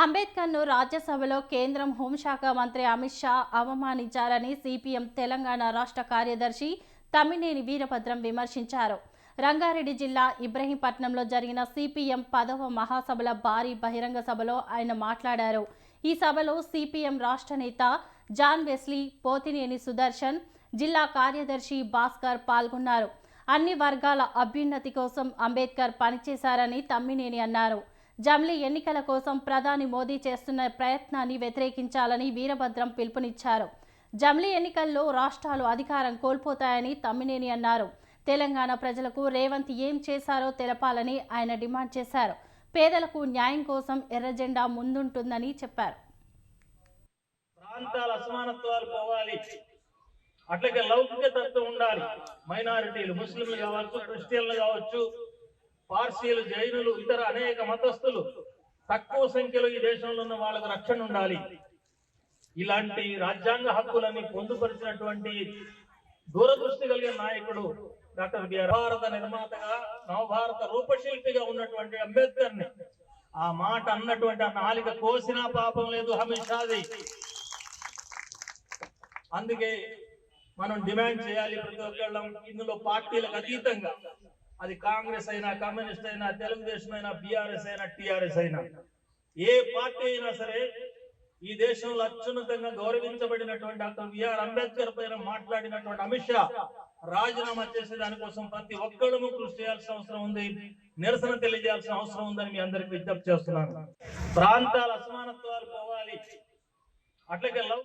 అంబేద్కర్ను రాజ్యసభలో కేంద్రం హోంశాఖ మంత్రి అమిత్ షా అవమానించారని సిపిఎం తెలంగాణ రాష్ట్ర కార్యదర్శి తమ్మినేని వీరభద్రం విమర్శించారు. రంగారెడ్డి జిల్లా ఇబ్రహీంపట్నంలో జరిగిన సిపిఎం పదవ మహాసభల భారీ బహిరంగ సభలో ఆయన మాట్లాడారు. ఈ సభలో సిపిఎం రాష్ట్ర నేత జాన్ వెస్లీ పోతినేని సుదర్శన్ జిల్లా కార్యదర్శి భాస్కర్ పాల్గొన్నారు. అన్ని వర్గాల అభ్యున్నతి కోసం అంబేద్కర్ పనిచేశారని తమ్మినేని అన్నారు. జమ్లీ ఎన్నికల కోసం ప్రధాని మోదీ చేస్తున్న ప్రయత్నాన్ని వ్యతిరేకించాలని వీరభద్రం పిలుపునిచ్చారు. జమ్లీ ఎన్నికల్లో రాష్ట్రాలు అధికారం కోల్పోతాయని తమ్మినేని అన్నారు. తెలంగాణ ప్రజలకు రేవంత్ ఏం చేశారో తెలపాలని ఆయన డిమాండ్ చేశారు. పేదలకు న్యాయం కోసం ఎర్రజెండా ముందుంటుందని చెప్పారు. ప్రాంతాల అసమానత్వాలు పోవాలి. అట్లాగే లౌకిక తత్వం ఉండాలి. మైనారిటీలు ముస్లింలు కావచ్చు క్రిస్టియన్లు కావచ్చు పార్సీలు జైనులు ఇతర అనేక మతస్థులు తక్కువ సంఖ్యలో ఈ దేశంలో ఉన్న వాళ్ళకు రక్షణ ఉండాలి. ఇలాంటి రాజ్యాంగ హక్కులని పొందుపరిచినటువంటి దూరదృష్టి కలిగిన నాయకుడు డాక్టర్ బిఆర్ భారత నిర్మాతగా నవభారత రూపశిల్పిగా ఉన్నటువంటి అంబేద్కర్ని ఆ మాట అన్నటువంటి ఆ నాలిక కోసినా పాపం లేదు అమిత్ షాది. అందుకే మనం డిమాండ్ చేయాలి ప్రతి ఒక్కళ్ళం ఇందులో పార్టీలకు అతీతంగా. అది కాంగ్రెస్ అయినా కమ్యూనిస్ట్ అయినా తెలుగుదేశం అయినా బీఆర్ఎస్ అయినా టిఆర్ఎస్ అయినా. ఏ పార్టీ అయినా సరే ఈ దేశంలో అత్యున్నతంగా గౌరవించబడినటువంటి డాక్టర్ బిఆర్ అంబేద్కర్ పైన మాట్లాడినటువంటి అమిత్ షా రాజీనామా చేసే దానికోసం ప్రతి ఒక్కళ్ళము కృషి చేయాల్సిన అవసరం ఉంది. నిరసన తెలియజేయాల్సిన అవసరం ఉందని మీ అందరికి విజ్ఞప్తి చేస్తున్నాను. ప్రాంతాల అసమానత్వాలు పోవాలి. అట్లాగే లవ్